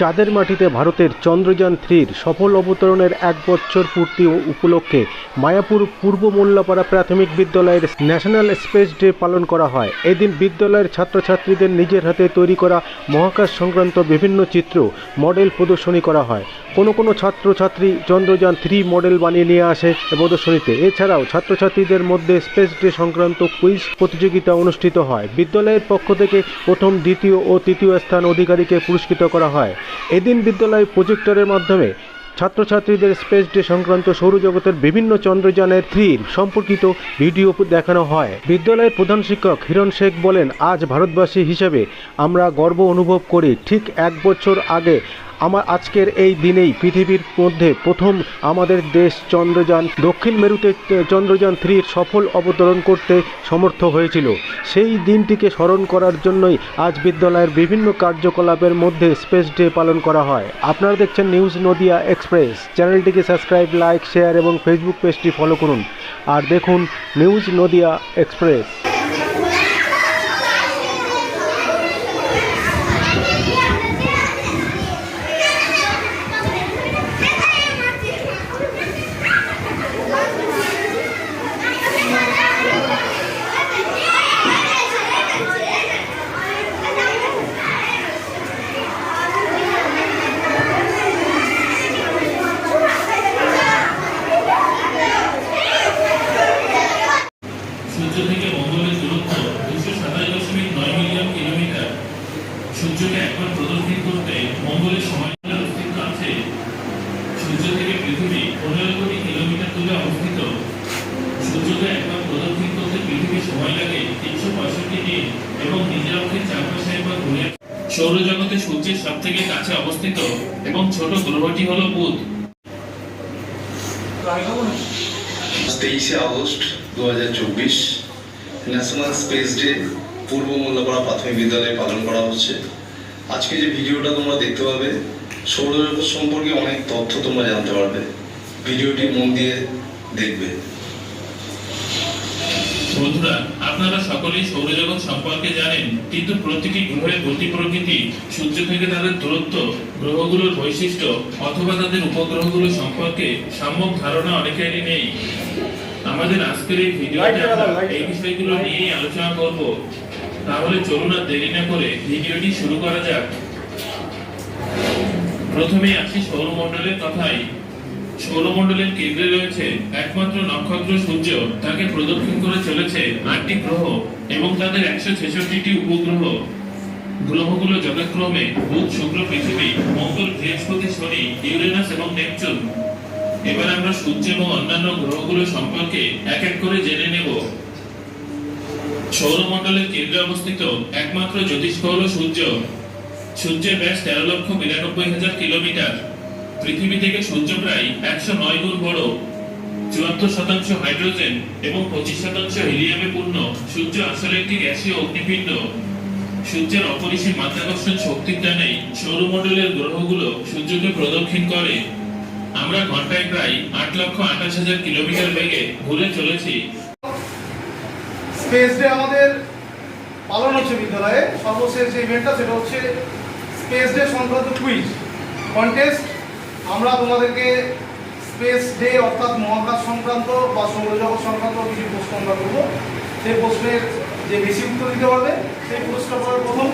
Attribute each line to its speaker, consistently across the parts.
Speaker 1: চাঁদের মাটিতে ভারতের চন্দ্রযান থ্রির সফল অবতরণের এক বছর পূর্তি উপলক্ষে মায়াপুর পূর্ব মোল্লাপাড়া প্রাথমিক বিদ্যালয়ের ন্যাশনাল স্পেস ডে পালন করা হয়। এদিন বিদ্যালয়ের ছাত্রছাত্রীদের নিজের হাতে তৈরি করা মহাকাশ সংক্রান্ত বিভিন্ন চিত্র মডেল প্রদর্শনী করা হয়। কোনো কোনো ছাত্রছাত্রী চন্দ্রযান থ্রি মডেল বানিয়ে নিয়ে আসে প্রদর্শনীতে। এছাড়াও ছাত্রছাত্রীদের মধ্যে স্পেস ডে সংক্রান্ত কুইজ প্রতিযোগিতা অনুষ্ঠিত হয়। বিদ্যালয়ের পক্ষ থেকে প্রথম, দ্বিতীয় ও তৃতীয় স্থান অধিকারীকে পুরস্কৃত করা হয়। এদিন বিদ্যালয়ে প্রজেক্টরের মাধ্যমে ছাত্রছাত্রীদের স্পেস ডে সংক্রান্ত সৌরজগতের বিভিন্ন চন্দ্রযানের থ্রির সম্পর্কিত ভিডিও দেখানো হয়। বিদ্যালয়ের প্রধান শিক্ষক হিরণ শেখ বলেন, আজ ভারতবাসী হিসেবে আমরা গর্ব অনুভব করি। ঠিক এক বছর আগে আমার আজকের এই দিনেই পৃথিবীর মধ্যে প্রথম আমাদের দেশ চন্দ্রযান দক্ষিণ মেরুতে চন্দ্রযান থ্রির সফল অবতরণ করতে সমর্থ হয়েছিল। সেই দিনটিকে স্মরণ করার জন্যই আজ বিদ্যালয়ের বিভিন্ন কার্যকলাপের মধ্যে স্পেস ডে পালন করা হয়। আপনারা দেখছেন নিউজ নদিয়া এক্সপ্রেস। চ্যানেলটিকে সাবস্ক্রাইব, লাইক, শেয়ার এবং ফেসবুক পেজটি ফলো করুন। আর দেখুন নিউজ নদিয়া এক্সপ্রেস
Speaker 2: সূর্য থেকে মঙ্গলের দূরত্ব দুশো সাতাশ দশমিক নয় মিলিয়ন কিলোমিটার সূর্যকে একবার প্রদক্ষিণ করতে মঙ্গলের সময়কালের অস্তিত্ব আছে সূর্য থেকে পৃথিবী পনেরো কোটি কিলোমিটার দূরে অবস্থিত সূর্যকে একবার প্রদক্ষিণ করতে পৃথিবীর সময় লাগে তিনশো পঁয়ষট্টি দিন এবং নিজের অক্ষের চারপাশে একবার ঘুরে সৌরজগতে সূর্যের সব থেকে কাছে অবস্থিত এবং ছোট গ্রহটি হলো বুধ।
Speaker 3: তেইশে আগস্ট দু হাজার চব্বিশ, ন্যাশনাল স্পেস ডে, পূর্ব মোল্লাপাড়া প্রাথমিক বিদ্যালয়ে পালন করা হচ্ছে। আজকে যে ভিডিওটা তোমরা দেখতে পাবে, সৌরজগৎ সম্পর্কে অনেক তথ্য তোমরা জানতে পারবে। ভিডিওটি মন দিয়ে দেখবে।
Speaker 2: বন্ধুরা আপনারা সকলেই সৌরজগৎ সম্পর্কে জানেন কিন্তু প্রতিটি গ্রহের গতি প্রকৃতি সূর্য থেকে তাদের দূরত্ব গ্রহগুলোর বৈশিষ্ট্য অথবা তাদের উপগ্রহগুলো সম্পর্কে সম্যক ধারণা অনেকেরই নেই। আমাদের আজকের এই ভিডিওতে আমরা এই বিষয়গুলো নিয়েই আলোচনা করব। তাহলে চলুন আর দেরি না করে ভিডিওটি শুরু করা যাক। প্রথমে আসি সৌরমণ্ডলের কথায় সৌরমণ্ডলের কেন্দ্রে রয়েছে একমাত্র নক্ষত্র সূর্য। তাকে প্রদক্ষিণ করে চলেছে আটটি গ্রহ এবং তাদের একশো ছেষট্টিটি উপগ্রহ। গ্রহগুলো যথাক্রমে বুধ, শুক্র, পৃথিবী, মঙ্গল, বৃহস্পতি, শনি, ইউরেনাস এবং নেপচুন। এবার আমরা সূর্য এবং অন্যান্য গ্রহগুলো সম্পর্কে এক এক করে জেনে নেব। সৌরমণ্ডলের কেন্দ্রে অবস্থিত একমাত্র জ্যোতিষ্ক হল সূর্য। সূর্যের ব্যাস তেরো লক্ষ বিরানব্বই হাজার কিলোমিটার। পৃথিবী থেকে সূর্য প্রায় একশো নয় গুণ বড়। চুয়াত্তর শতাংশ হাইড্রোজেন এবং পঁচিশ শতাংশ হিলিয়ামে পূর্ণ। সূর্য আসলে একটি গ্যাসীয় অগ্নিপিণ্ড। সূর্যের অপরিসীম মাধ্যাকর্ষণ শক্তির টানেই সৌরমণ্ডলের গ্রহগুলো সূর্যকে প্রদক্ষিণ করে। আমরা ঘন্টায় প্রায় আট লক্ষ আঠাশ হাজার কিলোমিটার বেগে ঘুরে চলেছি।
Speaker 4: স্পেস ডে আমাদের পালন হচ্ছে বিদ্যালয়ে। সর্বশেষ যে ইভেন্টটা সেটা হচ্ছে স্পেস ডে সংক্রান্ত কুইজ কন্টেস্ট আমরা তোমাদেরকে স্পেস ডে অর্থাৎ মহাকাশ সংক্রান্ত বা সৌরজগৎ সংক্রান্ত কিছু প্রশ্ন আমরা করব। সেই প্রশ্নের যে বেশি উত্তর দিতে পারবে, সেই পুরস্কার পাওয়ার প্রথম,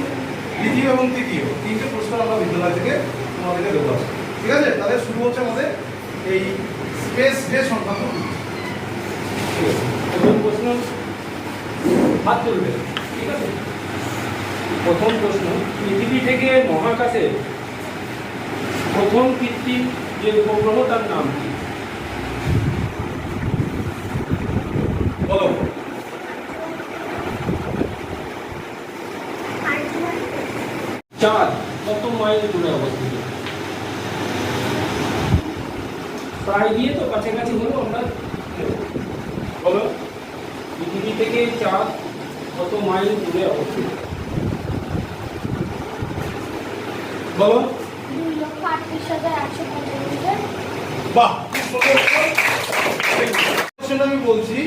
Speaker 4: দ্বিতীয় এবং তৃতীয়। তিনটে পুরস্কার আমরা বিদ্যালয় থেকে তোমাদেরকে দেবো। ঠিক আছে? তাহলে শুরু হচ্ছে আমাদের এই স্পেস ডে সংক্রান্ত
Speaker 5: প্রশ্ন হাত তুলবে। ঠিক আছে? প্রথম প্রশ্ন, পৃথিবী থেকে মহাকাশে প্রথম কৃত্রিম যে উপগ্রহ, তার নাম কি?
Speaker 4: বলো।
Speaker 5: চাঁদ, কত মাইল দূরে অবস্থিত? প্রায় দিয়ে তো কাছাকাছি হলো আমরা। বলো। পৃথিবী থেকে চাঁদ কত মাইল দূরে অবস্থিত? বলো।
Speaker 4: আমি বলছি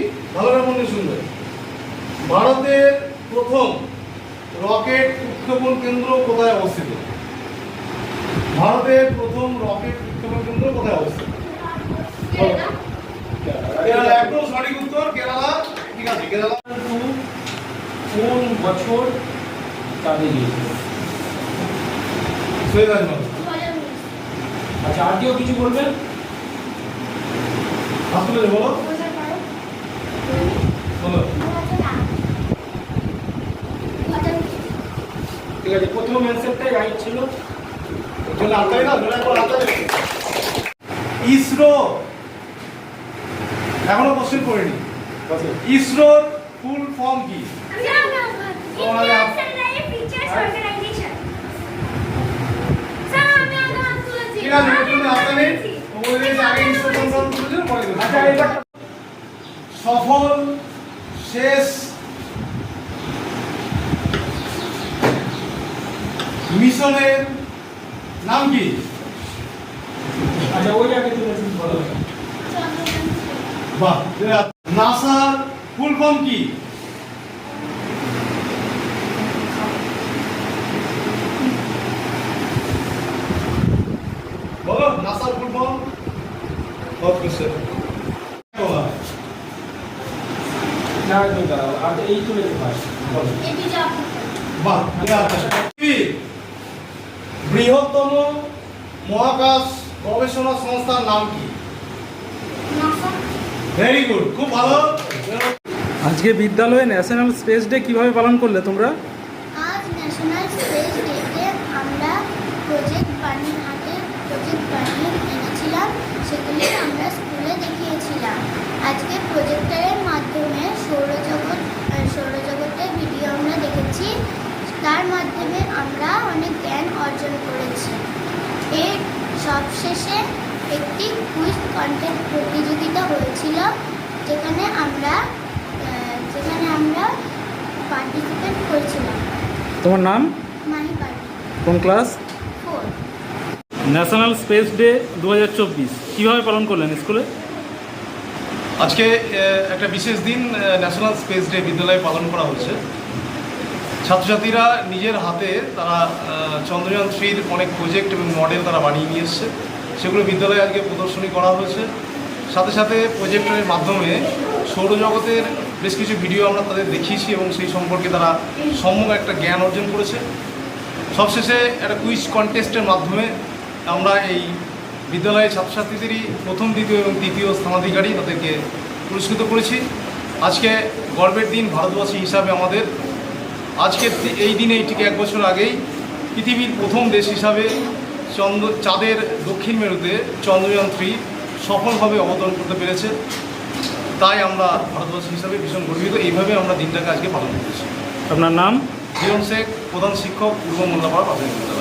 Speaker 4: মনে শুনবে। ভারতের প্রথম রকেট উৎক্ষেপণ কেন্দ্র কোথায় অবস্থিত?
Speaker 6: ভারতের প্রথম রকেট উৎক্ষেপণ কেন্দ্র কোথায় অবস্থিত? সঠিক উত্তর, কেরালা। ঠিক আছে, কেরালা।
Speaker 5: কোন বছর চাঁদে গিয়েছিল? আচ্ছা আর কেউ কিছু বলবেন?
Speaker 6: আসলে বলো। বলো।
Speaker 5: ঠিক আছে প্রথম অ্যান্সারটাই রাইট ছিল।
Speaker 6: চলে না একবার ইসরো। এখনও কোশ্চেন করিনি ইসরোর ফুল ফর্ম কি? তোমাদের এই যে আগে ইসরো কনফার্ম করেছিল পরে দেবো।
Speaker 5: আচ্ছা এবার
Speaker 6: সফল শেষ মিশনের নাম কি
Speaker 5: আচ্ছা ওই আগে
Speaker 6: বাহ নাসার ফুল ফর্ম কি বলো নাসার ফুল ফর্ম বহুত কোশ্চেন
Speaker 5: না একদম দাঁড়াও আর এই বলো
Speaker 6: বাহ পৃথিবীর বৃহত্তম মহাকাশ গবেষণা সংস্থার নাম কি? ভেরি গুড খুব ভালো।
Speaker 7: আজকে বিদ্যালয়ে ন্যাশনাল স্পেস ডে কীভাবে পালন করলে তোমরা?
Speaker 8: আজ ন্যাশনাল স্পেস ডেতে আমরা প্রজেক্ট বানিয়ে হাতে প্রজেক্ট বানিয়ে এনেছিলাম সেগুলি আমরা স্কুলে দেখিয়েছিলাম। আজকে প্রজেক্টরের মাধ্যমে সৌরজগৎ সৌরজগতের ভিডিও আমরা দেখেছি। তার মাধ্যমে আমরা অনেক জ্ঞান অর্জন করেছি। এর সবশেষে একটি কুইজ কন্টেন্ট প্রতিযোগিতা হয়েছিল যেখানে আমরা যেখানে আমরা পার্টিসিপেট করেছিলাম।
Speaker 7: তোমার নাম?
Speaker 8: মাহি
Speaker 7: কোন ক্লাস ন্যাশনাল স্পেস ডে দু হাজার চব্বিশ। কীভাবে পালন করলেন স্কুলে?
Speaker 4: আজকে একটা বিশেষ দিন ন্যাশনাল স্পেস ডে বিদ্যালয়ে পালন করা হচ্ছে। ছাত্রছাত্রীরা নিজের হাতে তারা চন্দ্রযান থ্রির অনেক প্রজেক্ট এবং মডেল তারা বানিয়ে নিয়ে এসছে। সেগুলো বিদ্যালয়ে আজকে প্রদর্শনী করা হয়েছে। সাথে সাথে প্রজেক্টরের মাধ্যমে সৌরজগতের বেশ কিছু ভিডিও আমরা তাদের দেখিয়েছি এবং সেই সম্পর্কে তারা সম্যক একটা জ্ঞান অর্জন করেছে। সবশেষে একটা কুইজ কন্টেস্টের মাধ্যমে আমরা এই বিদ্যালয়ের ছাত্রছাত্রীদেরই প্রথম দ্বিতীয় এবং তৃতীয় স্থানাধিকারী তাদেরকে পুরস্কৃত করেছি। আজকে গর্বের দিন ভারতবাসী হিসাবে আমাদের। আজকের এই দিনেই ঠিক এক বছর আগেই পৃথিবীর প্রথম দেশ হিসাবে চন্দ্র চাঁদের দক্ষিণ মেরুতে চন্দ্রযান থ্রি সফলভাবে অবতরণ করতে পেরেছে। তাই আমরা ভারতবাসী হিসাবে ভীষণ গর্বিত। এইভাবে আমরা দিনটাকে আজকে পালন করেছি।
Speaker 7: আপনার নাম?
Speaker 4: জীবন শেখ প্রধান শিক্ষক পূর্ব মোল্লাপাড়া প্রাথমিক বিদ্যালয়।